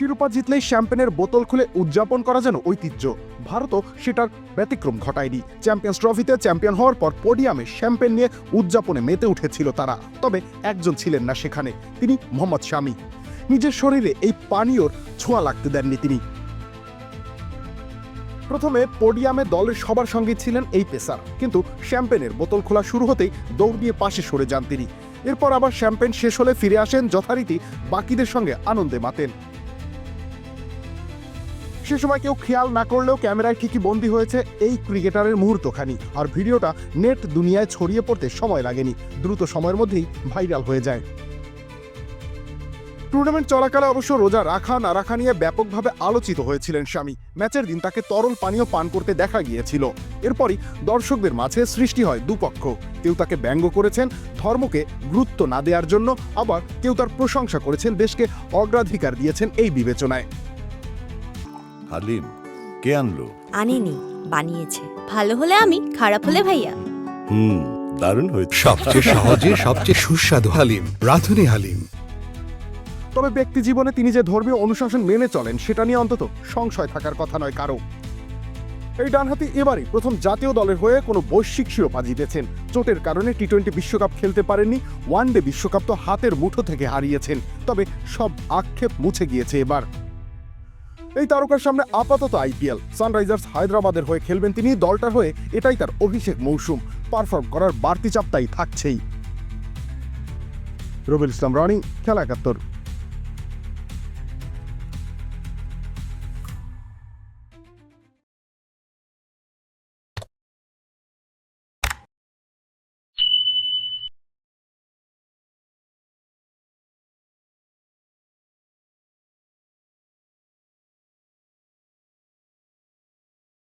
শিরোপা জিতলেই শ্যাম্পেনের বোতল খুলে উদযাপন করা যেন ঐতিহ্য। ভারতও সেটার ব্যতিক্রম ঘটায়নি। চ্যাম্পিয়ন্স ট্রফিতে চ্যাম্পিয়ন হওয়ার পর পোডিয়ামে শ্যাম্পেন নিয়ে উদযাপনে মেতে উঠেছিল তারা। তবে একজন ছিলেন না সেখানে, তিনি মোহাম্মদ শামি। নিজের শরীরে এই পানীয়র ছোঁয়া লাগতে দেননি তিনি। প্রথমে পোডিয়ামে দলের সবার সঙ্গে ছিলেন এই পেসার, কিন্তু শ্যাম্পেনের বোতল খোলা শুরু হতেই দৌড় দিয়ে পাশে সরে যান তিনি। এরপর আবার শ্যাম্পেন শেষ হলে ফিরে আসেন যথারীতি বাকিদের সঙ্গে আনন্দে মাতেন। সে সময় কেউ খেয়াল না করলেও ক্যামেরায় ঠিকই বন্দী হয়েছে এই ক্রিকেটারের মুহূর্তখানি। আর ভিডিওটা নেট দুনিয়ায় ছড়িয়ে পড়তে সময় লাগেনি। দ্রুত সময়ের মধ্যেই ভাইরাল হয়ে যায়। টুর্নামেন্ট চলাকালে অবশ্য রোজা রাখা না রাখা নিয়ে ব্যাপকভাবে আলোচিত হয়েছিলেন স্বামী। ম্যাচের দিন তাকে তরল পানীয় পান করতে দেখা গিয়েছিল। এরপরই দর্শকদের মাঝে সৃষ্টি হয় দুপক্ষ। কেউ তাকে ব্যঙ্গ করেছেন, ধর্মকে গুরুত্ব না দেওয়ার জন্য। আবার কেউ তার প্রশংসা করেছেন, দেশকে অগ্রাধিকার দিয়েছেন এই বিবেচনায়। হালিম কে আনলো? আনিনি বানিয়েছে। ভালো হলে আমি খারাপ হলে ভাইয়া। হুম দারুণ হয়েছে। সবচেয়ে সহজে সবচেয়ে সুস্বাদু হালিম রাধুনি হালিম। তবে ব্যক্তি জীবনে তিনি যে ধর্মীয় অনুশাসন মেনে চলেন সেটা নিয়ে অন্তত সংশয় থাকার কথা নয় কারও। এই ডানহাতি এবারই প্রথম জাতীয় দলের হয়ে কোনো বৈশ্বিক শিরোপা জিতেছেন। চোটের কারণে টি টোয়েন্টি বিশ্বকাপ খেলতে পারেননি ওয়ানডে বিশ্বকাপ তো হাতের মুঠো থেকে হারিয়েছেন। তবে সব আক্ষেপ মুছে গিয়েছে এবার। এই তারকার সামনে আপাতত আইপিএল সানরাইজার্স হায়দ্রাবাদের হয়ে খেলবেন তিনি, দলটার হয়ে এটাই তার অভিষেক মৌসুম। পারফর্ম করার বাড়তি চাপ তাই থাকছেই। রবিল ইসলাম রনি, খেলা একাত্তর।